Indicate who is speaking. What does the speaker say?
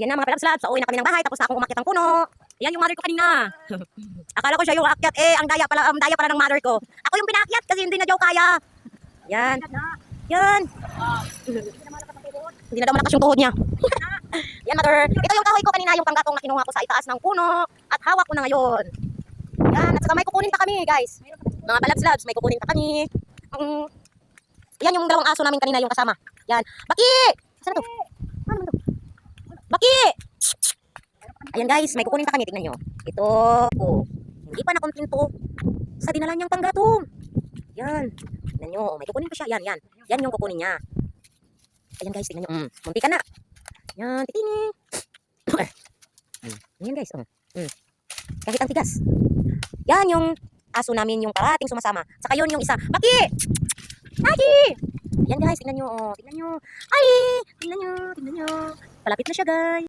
Speaker 1: Ayan na mga palabs labs, uuwi na kami ng bahay tapos na akong umakyat ng puno. Ayan yung mother ko kanina. Akala ko siya yung akyat eh, ang daya pala, ang daya pala ng mother ko. Ako yung pinakyat kasi hindi na daw kaya. Yan. Yan. Hindi na daw malakas yung tuhod niya. Yan mother. Ito yung kahoy ko kanina, yung panggatong na kinuha ko sa itaas ng puno at hawak ko na ngayon. Yan, at saka may kukunin pa kami guys. Mga palabs labs, may kukunin pa kami. Um, yan yung dalawang aso namin kanina yung kasama. Yan. Baki! Saan to? Baki! Ayan guys, may kukunin pa kami. Tingnan nyo. Ito. Oh. Hindi pa nakontento sa dinala niyang panggatong. Yan. Tingnan nyo. May kukunin pa siya. Yan, yan. Yan yung kukunin niya. Ayan guys, tingnan nyo. Mm, munti ka na. Yan, titini. Ayan guys. Oh. Mm. Kahit ang tigas. Yan yung aso namin yung parating sumasama. Saka yun yung isa. Baki! Baki! Ayan guys, tingnan nyo. Oh. Tingnan nyo. Ay! Tingnan nyo. Tingnan nyo. Palapit na siya guys.